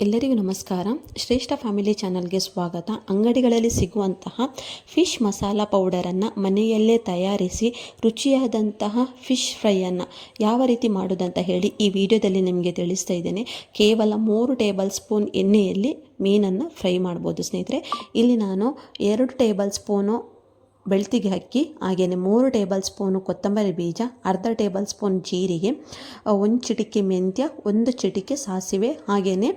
ಎಲ್ಲರಿಗೂ ನಮಸ್ಕಾರ. ಶ್ರೇಷ್ಠ ಫ್ಯಾಮಿಲಿ ಚಾನಲ್ಗೆ ಸ್ವಾಗತ. ಅಂಗಡಿಗಳಲ್ಲಿ ಸಿಗುವಂತಹ ಫಿಶ್ ಮಸಾಲ ಪೌಡರನ್ನು ಮನೆಯಲ್ಲೇ ತಯಾರಿಸಿ ರುಚಿಯಾದಂತಹ ಫಿಶ್ ಫ್ರೈಯನ್ನು ಯಾವ ರೀತಿ ಮಾಡೋದಂತ ಹೇಳಿ ಈ ವಿಡಿಯೋದಲ್ಲಿ ನಿಮಗೆ ತಿಳಿಸ್ತಾ ಇದ್ದೇನೆ. ಕೇವಲ ಮೂರು ಟೇಬಲ್ ಸ್ಪೂನ್ ಎಣ್ಣೆಯಲ್ಲಿ ಮೀನನ್ನು ಫ್ರೈ ಮಾಡ್ಬೋದು ಸ್ನೇಹಿತರೆ. ಇಲ್ಲಿ ನಾನು ಎರಡು ಟೇಬಲ್ ಸ್ಪೂನು ಬೆಳ್ತಿಗೆ ಅಕ್ಕಿ ಹಾಗೆಯೇ ಮೂರು ಟೇಬಲ್ ಸ್ಪೂನು ಕೊತ್ತಂಬರಿ ಬೀಜ, ಅರ್ಧ ಟೇಬಲ್ ಸ್ಪೂನ್ ಜೀರಿಗೆ ಒಂದು ಚಿಟಿಕೆ ಮೆಂತ್ಯ, ಒಂದು ಚಿಟಿಕೆ ಸಾಸಿವೆ ಹಾಗೆಯೇ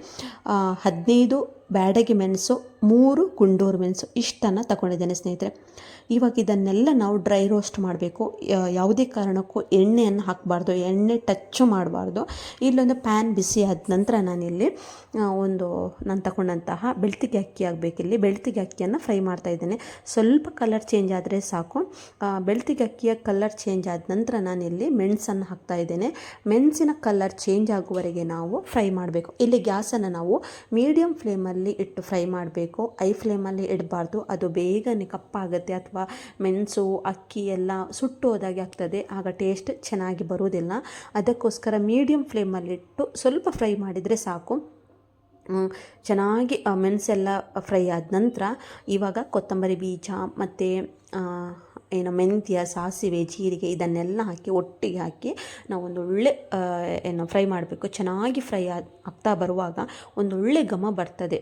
ಹದಿನೈದು ಬ್ಯಾಡಗಿ ಮೆಣಸು ಮೂರು ಗುಂಡೂರು ಮೆಣಸು ಇಷ್ಟನ್ನು ತಗೊಂಡಿದ್ದೇನೆ ಸ್ನೇಹಿತರೆ. ಇವಾಗ ಇದನ್ನೆಲ್ಲ ನಾವು ಡ್ರೈ ರೋಸ್ಟ್ ಮಾಡಬೇಕು. ಯಾವುದೇ ಕಾರಣಕ್ಕೂ ಎಣ್ಣೆಯನ್ನು ಹಾಕಬಾರ್ದು. ಎಣ್ಣೆ ಟಚ್ಚು ಮಾಡಬಾರ್ದು. ಇಲ್ಲೊಂದು ಪ್ಯಾನ್ ಬಿಸಿ ಆದ ನಂತರ ನಾನಿಲ್ಲಿ ಒಂದು ನಾನು ತಗೊಂಡಂತಹ ಬೆಳ್ತಿಗೆ ಅಕ್ಕಿ ಆಗಬೇಕಿಲ್ಲಿ ಬೆಳ್ತಿಗೆ ಅಕ್ಕಿಯನ್ನು ಫ್ರೈ ಮಾಡ್ತಾ ಇದ್ದೇನೆ. ಸ್ವಲ್ಪ ಕಲರ್ ಚೇಂಜ್ ಆದರೆ ಸಾಕು. ಬೆಳ್ತಿಗೆ ಅಕ್ಕಿಯ ಕಲರ್ ಚೇಂಜ್ ಆದ ನಂತರ ನಾನಿಲ್ಲಿ ಮೆಣಸನ್ನು ಹಾಕ್ತಾ ಇದ್ದೇನೆ. ಮೆಣಸಿನ ಕಲರ್ ಚೇಂಜ್ ಆಗುವವರೆಗೆ ನಾವು ಫ್ರೈ ಮಾಡಬೇಕು. ಇಲ್ಲಿ ಗ್ಯಾಸನ್ನು ನಾವು ಮೀಡಿಯಮ್ ಫ್ಲೇಮಲ್ಲಿ ಇಟ್ಟು ಫ್ರೈ ಮಾಡಬೇಕು. ಐ ಫ್ಲೇಮಲ್ಲಿ ಇಡಬಾರ್ದು. ಅದು ಬೇಗನೆ ಕಪ್ಪಾಗುತ್ತೆ ಅಥವಾ ಮೆಣಸು, ಅಕ್ಕಿ ಎಲ್ಲ ಸುಟ್ಟು ಹೋದಾಗೆ ಆಗ್ತದೆ. ಆಗ ಟೇಸ್ಟ್ ಚೆನ್ನಾಗಿ ಬರುವುದಿಲ್ಲ. ಅದಕ್ಕೋಸ್ಕರ ಮೀಡಿಯಮ್ ಫ್ಲೇಮಲ್ಲಿಟ್ಟು ಸ್ವಲ್ಪ ಫ್ರೈ ಮಾಡಿದರೆ ಸಾಕು. ಚೆನ್ನಾಗಿ ಮೆಣಸೆಲ್ಲ ಫ್ರೈ ಆದ ನಂತರ ಇವಾಗ ಕೊತ್ತಂಬರಿ ಬೀಜ ಮತ್ತು ಏನು ಮೆಂತ್ಯ ಸಾಸಿವೆ ಜೀರಿಗೆ ಇದನ್ನೆಲ್ಲ ಹಾಕಿ ಒಟ್ಟಿಗೆ ಹಾಕಿ ನಾವು ಒಂದು ಒಳ್ಳೆ ಆ, ಏನು ಫ್ರೈ ಮಾಡಬೇಕು. ಚೆನ್ನಾಗಿ ಫ್ರೈ ಆಗ್ತಾ ಬರುವಾಗ ಒಂದು ಒಳ್ಳೆ ಘಮ ಬರ್ತದೆ.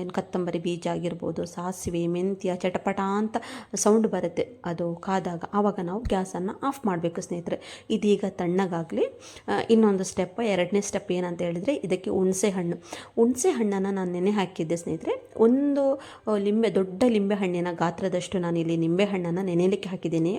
ಏನು ಕತ್ತಂಬರಿ ಬೀಜ ಆಗಿರ್ಬೋದು ಸಾಸಿವೆ ಮೆಂತ್ಯ ಚಟಪಟ ಅಂತ ಸೌಂಡ್ ಬರುತ್ತೆ. ಅದು ಕಾದಾಗ ಆವಾಗ ನಾವು ಗ್ಯಾಸನ್ನು ಆಫ್ ಮಾಡಬೇಕು ಸ್ನೇಹಿತರೆ. ಇದೀಗ ತಣ್ಣಗಾಗಲಿ. ಇನ್ನೊಂದು ಸ್ಟೆಪ್ ಎರಡನೇ ಸ್ಟೆಪ್ ಏನಂತ ಹೇಳಿದರೆ ಇದಕ್ಕೆ ಹುಣಸೆ ಹಣ್ಣು. ಹುಣಸೆ ಹಣ್ಣನ್ನು ನಾನು ನೆನೆ ಹಾಕಿದ್ದೆ ಸ್ನೇಹಿತರೆ. ಒಂದು ಲಿಂಬೆ ದೊಡ್ಡ ಲಿಂಬೆ ಹಣ್ಣಿನ ಗಾತ್ರದಷ್ಟು ನಾನು ಇಲ್ಲಿ ನಿಂಬೆ ಹಣ್ಣನ್ನು ನೆನೆಯಲಿಕ್ಕೆ ಹಾಕಿದ್ದೀನಿ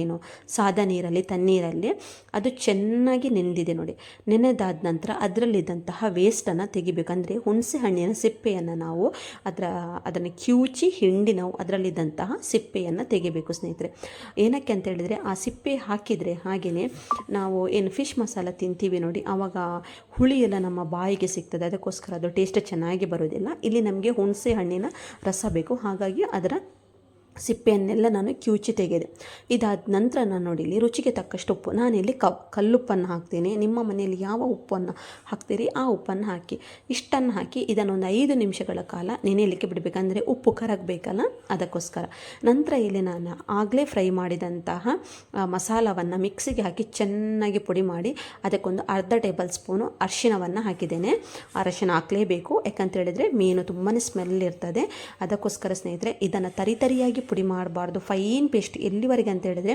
ಏನು, ಸಾದ ನೀರಲ್ಲಿ, ತಣ್ಣೀರಲ್ಲಿ. ಅದು ಚೆನ್ನಾಗಿ ನೆನೆದಿದೆ ನೋಡಿ. ನೆನೆದಾದ ನಂತರ ಅದರಲ್ಲಿದ್ದಂತಹ ವೇಸ್ಟನ್ನು ತೆಗಿಬೇಕು. ಅಂದರೆ ಹುಣಸೆ ಹಣ್ಣಿನ ಸಿಪ್ಪೆಯನ್ನು ನಾವು ಅದರ, ಅದನ್ನು ಕಿವುಚಿ ಹಿಂಡಿ ನಾವು ಅದರಲ್ಲಿದ್ದಂತಹ ಸಿಪ್ಪೆಯನ್ನು ತೆಗಿಬೇಕು ಸ್ನೇಹಿತರೆ. ಏನಕ್ಕೆ ಅಂತ ಹೇಳಿದರೆ, ಆ ಸಿಪ್ಪೆ ಹಾಕಿದರೆ ಹಾಗೆಯೇ ನಾವು ಏನು ಫಿಶ್ ಮಸಾಲ ತಿಂತೀವಿ ನೋಡಿ ಆವಾಗ ಹುಳಿ ಎಲ್ಲ ನಮ್ಮ ಬಾಯಿಗೆ ಸಿಗ್ತದೆ. ಅದಕ್ಕೋಸ್ಕರ ಅದು ಟೇಸ್ಟ್ ಚೆನ್ನಾಗಿ ಬರೋದಿಲ್ಲ. ಇಲ್ಲಿ ನಮಗೆ ಹುಣಸೆ ಹಣ್ಣಿನ ರಸ ಬೇಕು. ಹಾಗಾಗಿ ಅದರ ಸಿಪ್ಪೆಯನ್ನೆಲ್ಲ ನಾನು ಕಿವುಚಿ ತೆಗೆದೆ. ಇದಾದ ನಂತರ ನಾನು ನೋಡಿ ಇಲ್ಲಿ ರುಚಿಗೆ ತಕ್ಕಷ್ಟು ಉಪ್ಪು. ನಾನಿಲ್ಲಿ ಕ ಕಲ್ಲುಪ್ಪನ್ನು ಹಾಕ್ತೀನಿ. ನಿಮ್ಮ ಮನೆಯಲ್ಲಿ ಯಾವ ಉಪ್ಪನ್ನು ಹಾಕ್ತೀರಿ ಆ ಉಪ್ಪನ್ನು ಹಾಕಿ, ಇಷ್ಟನ್ನು ಹಾಕಿ ಇದನ್ನೊಂದು ಐದು ನಿಮಿಷಗಳ ಕಾಲ ನೆನೆಯಲಿಕ್ಕೆ ಬಿಡಬೇಕಂದ್ರೆ ಉಪ್ಪು ಕರಗಬೇಕಲ್ಲ? ಅದಕ್ಕೋಸ್ಕರ. ನಂತರ ಇಲ್ಲಿ ನಾನು ಆಗಲೇ ಫ್ರೈ ಮಾಡಿದಂತಹ ಮಸಾಲವನ್ನು ಮಿಕ್ಸಿಗೆ ಹಾಕಿ ಚೆನ್ನಾಗಿ ಪುಡಿ ಮಾಡಿ ಅದಕ್ಕೊಂದು ಅರ್ಧ ಟೇಬಲ್ ಸ್ಪೂನು ಅರಿಶಿಣವನ್ನು ಹಾಕಿದ್ದೇನೆ. ಅರಿಶಿಣ ಹಾಕಲೇಬೇಕು. ಯಾಕಂತ ಹೇಳಿದರೆ ಮೀನು ತುಂಬಾ ಸ್ಮೆಲ್ ಇರ್ತದೆ. ಅದಕ್ಕೋಸ್ಕರ ಸ್ನೇಹಿತರೆ, ಇದನ್ನು ತರಿತರಿಯಾಗಿ ಪುಡಿ ಮಾಡಬಾರ್ದು ಫೈನ್ ಪೇಸ್ಟ್ ಎಲ್ಲಿವರೆಗೆ ಅಂತ ಹೇಳಿದ್ರೆ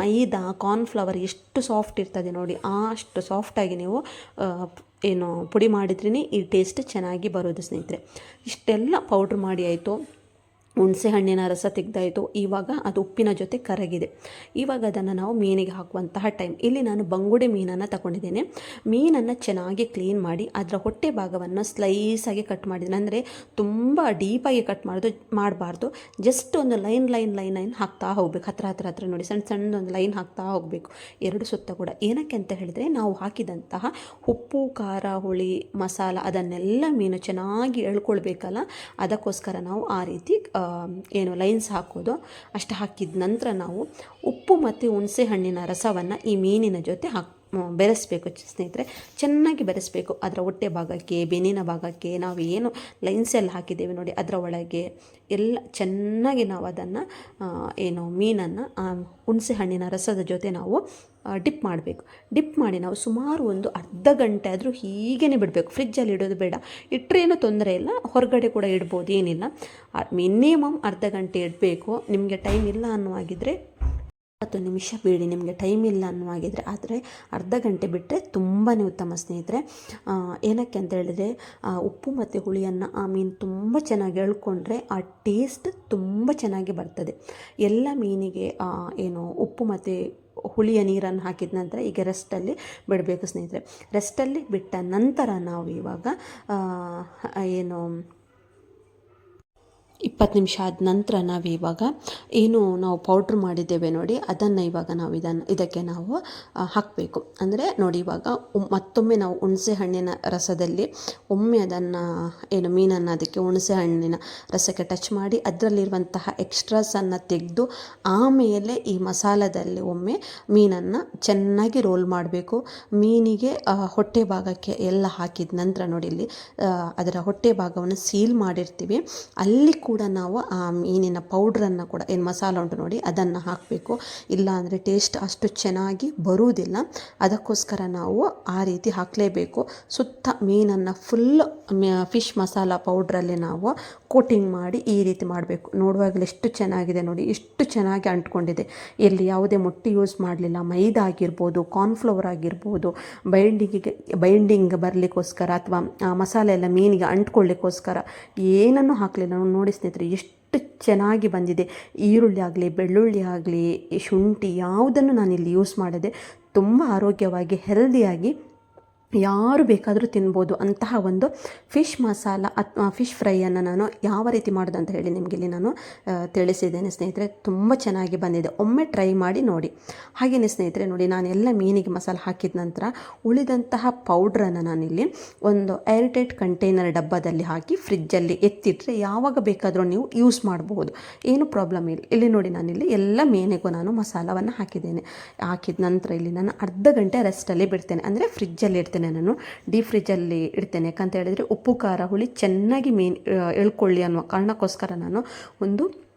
ಮೈದಾ ಕಾರ್ನ್ಫ್ಲವರ್ ಎಷ್ಟು ಸಾಫ್ಟ್ ಇರ್ತದೆ ನೋಡಿ, ಅಷ್ಟು ಸಾಫ್ಟಾಗಿ ನೀವು ಏನು ಪುಡಿ ಮಾಡಿದ್ರೇ ಈ ಟೇಸ್ಟ್ ಚೆನ್ನಾಗಿ ಬರೋದು ಸ್ನೇಹಿತರೆ. ಇಷ್ಟೆಲ್ಲ ಪೌಡ್ರ್ ಮಾಡಿ ಆಯಿತು. ಹುಣಸೆ ಹಣ್ಣಿನ ರಸ ತೆಗ್ದಾಯಿತು. ಇವಾಗ ಅದು ಉಪ್ಪಿನ ಜೊತೆ ಕರಗಿದೆ. ಇವಾಗ ಅದನ್ನು ನಾವು ಮೀನಿಗೆ ಹಾಕುವಂತಹ ಟೈಮ್ ಇಲ್ಲಿ ನಾನು ಬಂಗುಡೆ ಮೀನನ್ನು ತಗೊಂಡಿದ್ದೇನೆ. ಮೀನನ್ನು ಚೆನ್ನಾಗಿ ಕ್ಲೀನ್ ಮಾಡಿ ಅದರ ಹೊಟ್ಟೆ ಭಾಗವನ್ನು ಸ್ಲೈಸಾಗಿ ಕಟ್ ಮಾಡಿದ್ದೀನಿ. ಅಂದರೆ ತುಂಬ ಡೀಪಾಗಿ ಕಟ್ ಮಾಡೋದು, ಮಾಡಬಾರ್ದು. ಜಸ್ಟ್ ಒಂದು ಲೈನ್ ಲೈನ್ ಲೈನ್ ಲೈನ್ ಹಾಕ್ತಾ ಹೋಗ್ಬೇಕು. ಹತ್ರ ಹತ್ರ ಹತ್ರ ನೋಡಿ. ಸಣ್ಣ ಸಣ್ಣದೊಂದು ಲೈನ್ ಹಾಕ್ತಾ ಹೋಗಬೇಕು. ಎರಡು ಸುತ್ತ ಕೂಡ. ಏನಕ್ಕೆ ಅಂತ ಹೇಳಿದರೆ ನಾವು ಹಾಕಿದಂತಹ ಉಪ್ಪು, ಖಾರ, ಹುಳಿ, ಮಸಾಲ ಅದನ್ನೆಲ್ಲ ಮೀನು ಚೆನ್ನಾಗಿ ಎಳ್ಕೊಳ್ಬೇಕಲ್ಲ. ಅದಕ್ಕೋಸ್ಕರ ನಾವು ಆ ರೀತಿ ಏನು ಲೈನ್ಸ್ ಹಾಕೋದು, ಅಷ್ಟು ಹಾಕಿದ ನಂತರ ನಾವು ಉಪ್ಪು ಮತ್ತು ಹುಣಸೆ ಹಣ್ಣಿನ ರಸವನ್ನು ಈ ಮೀನಿನ ಜೊತೆ ಹಾಕ್ ಬೆರೆಸ್ಬೇಕು ಸ್ನೇಹಿತರೆ. ಚೆನ್ನಾಗಿ ಬೆರೆಸಬೇಕು. ಅದರ ಹೊಟ್ಟೆ ಭಾಗಕ್ಕೆ, ಬೆನ್ನಿನ ಭಾಗಕ್ಕೆ ನಾವು ಏನು ಲೈನ್ಸ್ ಎಲ್ಲ ಹಾಕಿದ್ದೇವೆ ನೋಡಿ, ಅದರ ಒಳಗೆ ಎಲ್ಲ ಚೆನ್ನಾಗಿ ನಾವು ಅದನ್ನು ಏನು ಮೀನನ್ನು ಹುಣಸೆ ಹಣ್ಣಿನ ರಸದ ಜೊತೆ ನಾವು ಡಿಪ್ ಮಾಡಬೇಕು. ಡಿಪ್ ಮಾಡಿ ನಾವು ಸುಮಾರು ಒಂದು ಅರ್ಧ ಗಂಟೆ ಆದರೂ ಹೀಗೇ ಬಿಡಬೇಕು. ಫ್ರಿಜ್ಜಲ್ಲಿ ಇಡೋದು ಬೇಡ. ಇಟ್ಟರೇನು ತೊಂದರೆ ಇಲ್ಲ. ಹೊರಗಡೆ ಕೂಡ ಇಡ್ಬೋದು, ಏನಿಲ್ಲ. ಮಿನಿಮಮ್ ಅರ್ಧ ಗಂಟೆ ಇಡಬೇಕು. ನಿಮಗೆ ಟೈಮ್ ಇಲ್ಲ ಅನ್ನುವಾಗಿದ್ದರೆ ಹತ್ತು ನಿಮಿಷ ಬೇಡಿ, ನಿಮಗೆ ಟೈಮ್ ಇಲ್ಲ ಅನ್ನುವಾಗಿದ್ರೆ ಆದರೆ ಅರ್ಧ ಗಂಟೆ ಬಿಟ್ಟರೆ ತುಂಬಾ ಉತ್ತಮ ಸ್ನೇಹಿತರೆ. ಏನಕ್ಕೆ ಅಂತ ಹೇಳಿದರೆ ಉಪ್ಪು ಮತ್ತು ಹುಳಿಯನ್ನು, ಆ ಮೀನು ತುಂಬ ಚೆನ್ನಾಗಿ ಎಳ್ಕೊಂಡ್ರೆ ಆ ಟೇಸ್ಟ್ ತುಂಬ ಚೆನ್ನಾಗಿ ಬರ್ತದೆ. ಎಲ್ಲ ಮೀನಿಗೆ ಏನು ಉಪ್ಪು ಮತ್ತು ಹುಳಿಯ ನೀರನ್ನು ಹಾಕಿದ ನಂತರ ಈಗ ರೆಸ್ಟಲ್ಲಿ ಬಿಡಬೇಕು ಸ್ನೇಹಿತರೆ. ರೆಸ್ಟಲ್ಲಿ ಬಿಟ್ಟ ನಂತರ ನಾವು ಇವಾಗ ಏನು ಇಪ್ಪತ್ತು ನಿಮಿಷ ಆದ ನಂತರ ನಾವು ಇವಾಗ ಏನು ನಾವು ಪೌಡ್ರ್ ಮಾಡಿದ್ದೇವೆ ನೋಡಿ, ಅದನ್ನು ಇವಾಗ ನಾವು ಇದನ್ನು, ಇದಕ್ಕೆ ನಾವು ಹಾಕಬೇಕು. ಅಂದರೆ ನೋಡಿ ಇವಾಗ ಮತ್ತೊಮ್ಮೆ ನಾವು ಹುಣಸೆ ಹಣ್ಣಿನ ರಸದಲ್ಲಿ ಒಮ್ಮೆ ಅದನ್ನು, ಏನು ಮೀನನ್ನು ಅದಕ್ಕೆ ಹುಣಸೆ ಹಣ್ಣಿನ ರಸಕ್ಕೆ ಟಚ್ ಮಾಡಿ, ಅದರಲ್ಲಿರುವಂತಹ ಎಕ್ಸ್ಟ್ರಾಸನ್ನು ತೆಗೆದು ಆಮೇಲೆ ಈ ಮಸಾಲದಲ್ಲಿ ಒಮ್ಮೆ ಮೀನನ್ನು ಚೆನ್ನಾಗಿ ರೋಲ್ ಮಾಡಬೇಕು. ಮೀನಿಗೆ ಹೊಟ್ಟೆ ಭಾಗಕ್ಕೆ ಎಲ್ಲ ಹಾಕಿದ ನಂತರ ನೋಡಿ ಇಲ್ಲಿ ಅದರ ಹೊಟ್ಟೆ ಭಾಗವನ್ನು ಸೀಲ್ ಮಾಡಿರ್ತೀವಿ. ಅಲ್ಲಿ ಕೂಡ ನಾವು ಆ ಮೀನಿನ ಪೌಡ್ರನ್ನು ಕೂಡ, ಏನು ಮಸಾಲ ಉಂಟು ನೋಡಿ, ಅದನ್ನು ಹಾಕಬೇಕು. ಇಲ್ಲ ಅಂದರೆ ಟೇಸ್ಟ್ ಅಷ್ಟು ಚೆನ್ನಾಗಿ ಬರುವುದಿಲ್ಲ. ಅದಕ್ಕೋಸ್ಕರ ನಾವು ಆ ರೀತಿ ಹಾಕಲೇಬೇಕು. ಸುತ್ತ ಮೀನನ್ನು ಫುಲ್ ಫಿಶ್ ಮಸಾಲ ಪೌಡ್ರಲ್ಲಿ ನಾವು ಕೋಟಿಂಗ್ ಮಾಡಿ ಈ ರೀತಿ ಮಾಡಬೇಕು. ನೋಡುವಾಗಲೇ ಎಷ್ಟು ಚೆನ್ನಾಗಿದೆ ನೋಡಿ ಎಷ್ಟು ಚೆನ್ನಾಗಿ ಅಂಟ್ಕೊಂಡಿದೆ. ಇಲ್ಲಿ ಯಾವುದೇ ಮೊಟ್ಟೆ ಯೂಸ್ ಮಾಡಲಿಲ್ಲ. ಮೈದಾ ಆಗಿರ್ಬೋದು ಕಾರ್ನ್ಫ್ಲವರ್ ಆಗಿರ್ಬೋದು ಬೈಂಡಿಂಗಿಗೆ ಬೈಂಡಿಂಗ್ ಬರಲಿಕ್ಕೋಸ್ಕರ ಅಥವಾ ಮಸಾಲೆ ಎಲ್ಲ ಮೀನಿಗೆ ಅಂಟ್ಕೊಳ್ಳಿಕ್ಕೋಸ್ಕರ ಏನನ್ನು ಹಾಕಲಿಲ್ಲ. ನೋಡಿ ಸ್ನೇಹಿತರೆ, ಎಷ್ಟು ಚೆನ್ನಾಗಿ ಬಂದಿದೆ. ಈರುಳ್ಳಿ ಆಗಲಿ, ಬೆಳ್ಳುಳ್ಳಿ ಆಗಲಿ, ಶುಂಠಿ ಯಾವುದನ್ನು ನಾನಿಲ್ಲಿ ಯೂಸ್ ಮಾಡಿದೆ, ತುಂಬ ಆರೋಗ್ಯವಾಗಿ ಹೆಲ್ದಿಯಾಗಿ ಯಾರು ಬೇಕಾದರೂ ತಿನ್ಬೋದು ಅಂತಹ ಒಂದು ಫಿಶ್ ಮಸಾಲ ಅಥವಾ ಫಿಶ್ ಫ್ರೈಯನ್ನು ನಾನು ಯಾವ ರೀತಿ ಮಾಡೋದು ಅಂತ ಹೇಳಿ ನಿಮಗೆ ಇಲ್ಲಿ ನಾನು ತಿಳಿಸಿದ್ದೇನೆ ಸ್ನೇಹಿತರೆ. ತುಂಬ ಚೆನ್ನಾಗಿ ಬಂದಿದೆ. ಒಮ್ಮೆ ಟ್ರೈ ಮಾಡಿ ನೋಡಿ. ಹಾಗೆಯೇ ಸ್ನೇಹಿತರೆ, ನೋಡಿ ನಾನು ಎಲ್ಲ ಮೀನಿಗೆ ಮಸಾಲ ಹಾಕಿದ ನಂತರ ಉಳಿದಂತಹ ಪೌಡ್ರನ್ನು ನಾನಿಲ್ಲಿ ಒಂದು ಏರ್ಟೈಟ್ ಕಂಟೈನರ್ ಡಬ್ಬದಲ್ಲಿ ಹಾಕಿ ಫ್ರಿಜ್ಜಲ್ಲಿ ಎತ್ತಿಟ್ಟರೆ ಯಾವಾಗ ಬೇಕಾದರೂ ನೀವು ಯೂಸ್ ಮಾಡಬಹುದು ಏನು ಪ್ರಾಬ್ಲಮ್ ಇಲ್ಲ. ಇಲ್ಲಿ ನೋಡಿ ನಾನಿಲ್ಲಿ ಎಲ್ಲ ಮೀನಿಗೂ ನಾನು ಮಸಾಲವನ್ನು ಹಾಕಿದ್ದೇನೆ. ಹಾಕಿದ ನಂತರ ಇಲ್ಲಿ ನಾನು ಅರ್ಧ ಗಂಟೆ ರೆಸ್ಟಲ್ಲಿ ಬಿಡ್ತೇನೆ. ಅಂದರೆ ಫ್ರಿಜ್ಜಲ್ಲಿ ಇಡ್ತೇನೆ. ನಾನು. ಡೀಪ್ ಫ್ರಿಜ್ಜಲ್ಲಿ ಇಡ್ತೇನೆ. ಯಾಕಂತ ಹೇಳಿದರೆ ಉಪ್ಪು, ಖಾರ, ಹುಳಿ ಚೆನ್ನಾಗಿ ಮೀನು ಎಳ್ಕೊಳ್ಳಿ ಅನ್ನೋ ಕಾರಣಕ್ಕೋಸ್ಕರ ನಾನು ಒಂದು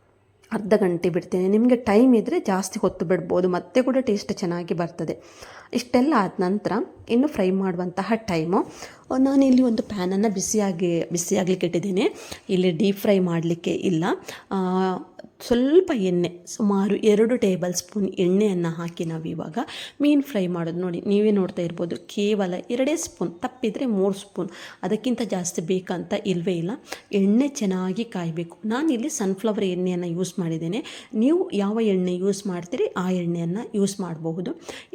ಅರ್ಧ ಗಂಟೆ ಬಿಡ್ತೇನೆ. ನಿಮಗೆ ಟೈಮ್ ಇದ್ದರೆ ಜಾಸ್ತಿ ಹೊತ್ತು ಬಿಡ್ಬೋದು. ಮತ್ತೆ ಕೂಡ ಟೇಸ್ಟ್ ಚೆನ್ನಾಗಿ ಬರ್ತದೆ. ಇಷ್ಟೆಲ್ಲ ಆದ ನಂತರ ಇನ್ನು ಫ್ರೈ ಮಾಡುವಂತಹ ಟೈಮು ನಾನಿಲ್ಲಿ ಒಂದು ಪ್ಯಾನನ್ನು ಬಿಸಿಯಾಗಿ, ಬಿಸಿಯಾಗಲಿಕ್ಕೆ ಇಟ್ಟಿದ್ದೀನಿ. ಇಲ್ಲಿ ಡೀಪ್ ಫ್ರೈ ಮಾಡಲಿಕ್ಕೆ ಇಲ್ಲ. ಸ್ವಲ್ಪ ಎಣ್ಣೆ, ಸುಮಾರು ಎರಡು ಟೇಬಲ್ ಸ್ಪೂನ್ ಎಣ್ಣೆಯನ್ನು ಹಾಕಿ ನಾವು ಇವಾಗ ಮೀನು ಫ್ರೈ ಮಾಡೋದು ನೋಡಿ, ನೀವೇ ನೋಡ್ತಾ ಇರ್ಬೋದು. ಕೇವಲ ಎರಡೇ ಸ್ಪೂನ್, ತಪ್ಪಿದರೆ ಮೂರು ಸ್ಪೂನ್. ಅದಕ್ಕಿಂತ ಜಾಸ್ತಿ ಬೇಕಂತ ಇಲ್ಲವೇ ಇಲ್ಲ. ಎಣ್ಣೆ ಚೆನ್ನಾಗಿ ಕಾಯಬೇಕು. ನಾನಿಲ್ಲಿ ಸನ್ಫ್ಲವರ್ ಎಣ್ಣೆಯನ್ನು ಯೂಸ್ ಮಾಡಿದ್ದೇನೆ. ನೀವು ಯಾವ ಎಣ್ಣೆ ಯೂಸ್ ಮಾಡ್ತೀರಿ ಆ ಎಣ್ಣೆಯನ್ನು ಯೂಸ್ ಮಾಡಬಹುದು.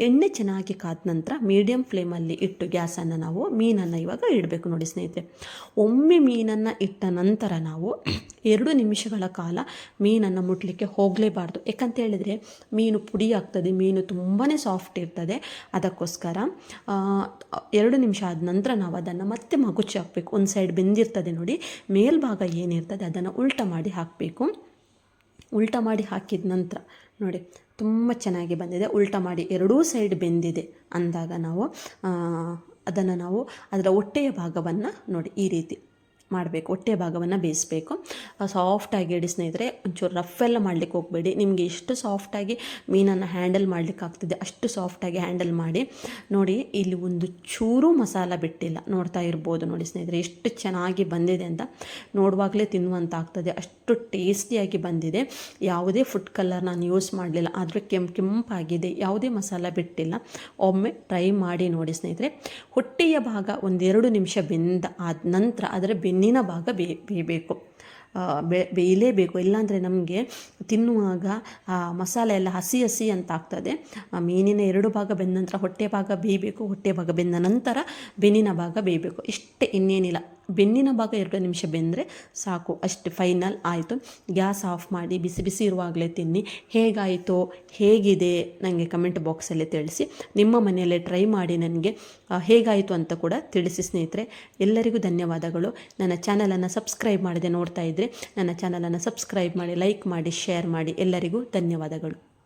ಎಣ್ಣೆ ಚೆನ್ನಾಗಿ ಕಾದ ನಂತರ ಮೀಡಿಯಮ್ ಫ್ಲೇಮಲ್ಲಿ ಇಟ್ಟು ಗ್ಯಾಸನ್ನು ನಾವು ಮೀನನ್ನು ಇವಾಗ ಇಡಬೇಕು ನೋಡಿ ಸ್ನೇಹಿತರೆ. ಒಮ್ಮೆ ಮೀನನ್ನು ಇಟ್ಟ ನಂತರ ನಾವು ಎರಡು ನಿಮಿಷಗಳ ಕಾಲ ಮೀನನ್ನು ಮುಟ್ಲಿಕ್ಕೆ ಹೋಗಲೇಬಾರ್ದು. ಯಾಕಂತ ಹೇಳಿದರೆ ಮೀನು ಪುಡಿ ಆಗ್ತದೆ, ಮೀನು ತುಂಬಾ ಸಾಫ್ಟ್ ಇರ್ತದೆ. ಅದಕ್ಕೋಸ್ಕರ ಎರಡು ನಿಮಿಷ ಆದ ನಂತರ ನಾವು ಅದನ್ನು ಮತ್ತೆ ಮಗುಚಿ ಹಾಕಬೇಕು. ಒಂದು ಸೈಡ್ ಬೆಂದಿರ್ತದೆ ನೋಡಿ, ಮೇಲ್ಭಾಗ ಏನಿರ್ತದೆ ಅದನ್ನು ಉಲ್ಟ ಮಾಡಿ ಹಾಕಬೇಕು. ಉಲ್ಟ ಮಾಡಿ ಹಾಕಿದ ನಂತರ ನೋಡಿ, ತುಂಬ ಚೆನ್ನಾಗಿ ಬಂದಿದೆ. ಉಲ್ಟ ಮಾಡಿ ಎರಡೂ ಸೈಡ್ ಬೆಂದಿದೆ ಅಂದಾಗ ನಾವು ಅದನ್ನು ನಾವು ಅದರ ಹೊಟ್ಟೆಯ ಭಾಗವನ್ನು ನೋಡಿ ಈ ರೀತಿ ಮಾಡಬೇಕು ಹೊಟ್ಟೆ ಭಾಗವನ್ನು ಬೇಯಿಸಬೇಕು. ಸಾಫ್ಟಾಗಿ ಇಡಿ ಸ್ನೇಹಿತರೆ, ಒಂಚೂರು ರಫ್ ಎಲ್ಲ ಮಾಡಲಿಕ್ಕೆ ಹೋಗಬೇಡಿ. ನಿಮಗೆ ಎಷ್ಟು ಸಾಫ್ಟಾಗಿ ಮೀನನ್ನು ಹ್ಯಾಂಡಲ್ ಮಾಡಲಿಕ್ಕೆ ಆಗ್ತದೆ, ಅಷ್ಟು ಸಾಫ್ಟಾಗಿ ಹ್ಯಾಂಡಲ್ ಮಾಡಿ. ನೋಡಿ, ಇಲ್ಲಿ ಒಂದು ಚೂರು ಮಸಾಲ ಬಿಟ್ಟಿಲ್ಲ. ನೋಡ್ತಾ ಇರ್ಬೋದು ನೋಡಿ ಸ್ನೇಹಿತರೆ, ಎಷ್ಟು ಚೆನ್ನಾಗಿ ಬಂದಿದೆ ಅಂತ. ನೋಡುವಾಗಲೇ ತಿನ್ನುವಂತ ಆಗ್ತದೆ. ಅಷ್ಟು ಟೇಸ್ಟಿಯಾಗಿ ಬಂದಿದೆ. ಯಾವುದೇ ಫುಡ್ ಕಲರ್ ನಾನು ಯೂಸ್ ಮಾಡಲಿಲ್ಲ. ಆದರೆ ಕೆಂಪು, ಕೆಂಪಾಗಿದೆ. ಯಾವುದೇ ಮಸಾಲ ಬಿಟ್ಟಿಲ್ಲ. ಒಮ್ಮೆ ಟ್ರೈ ಮಾಡಿ ನೋಡಿ ಸ್ನೇಹಿತರೆ. ಹೊಟ್ಟೆಯ ಭಾಗ ಒಂದೆರಡು ನಿಮಿಷ ಬೆಂದ ಆದ ನಂತರ, ಅದರ ಬೆನ್ನಿನ ಭಾಗ ಬೇ ಬೇಯಬೇಕು ಬೇಯಲೇಬೇಕು. ಇಲ್ಲಾಂದರೆ ನಮಗೆ ತಿನ್ನುವಾಗ ಮಸಾಲೆ ಎಲ್ಲ ಹಸಿ ಹಸಿ ಅಂತ ಆಗ್ತದೆ. ಮೀನಿನ ಎರಡು ಭಾಗ ಬೆಂದ ನಂತರ ಹೊಟ್ಟೆ ಭಾಗ ಬೇಯಬೇಕು. ಹೊಟ್ಟೆ ಭಾಗ ಬೆಂದ ನಂತರ ಬೆನ್ನಿನ ಭಾಗ ಬೇಯಬೇಕು. ಇಷ್ಟೇ ಇನ್ನೇನಿಲ್ಲ. ಬೆನ್ನಿನ ಭಾಗ ಎರಡು ನಿಮಿಷ ಬೆಂದರೆ ಸಾಕು, ಅಷ್ಟು ಫೈನಲ್ ಆಯಿತು. ಗ್ಯಾಸ್ ಆಫ್ ಮಾಡಿ ಬಿಸಿ ಬಿಸಿ ಇರುವಾಗಲೇ ತಿನ್ನಿ. ಹೇಗಾಯಿತು? ಹೇಗಿದೆ? ನನಗೆ ಕಮೆಂಟ್ ಬಾಕ್ಸಲ್ಲಿ ತಿಳಿಸಿ. ನಿಮ್ಮ ಮನೆಯಲ್ಲೇ ಟ್ರೈ ಮಾಡಿ ನನಗೆ ಹೇಗಾಯಿತು ಅಂತ ಕೂಡ ತಿಳಿಸಿ ಸ್ನೇಹಿತರೆ. ಎಲ್ಲರಿಗೂ ಧನ್ಯವಾದಗಳು. ನನ್ನ ಚಾನಲನ್ನು ಸಬ್ಸ್ಕ್ರೈಬ್ ಮಾಡದೆ ನೋಡ್ತಾ ಇದ್ದರೆ ನನ್ನ ಚಾನಲನ್ನು ಸಬ್ಸ್ಕ್ರೈಬ್ ಮಾಡಿ ಲೈಕ್ ಮಾಡಿ ಶೇರ್ ಮಾಡಿ. ಎಲ್ಲರಿಗೂ ಧನ್ಯವಾದಗಳು.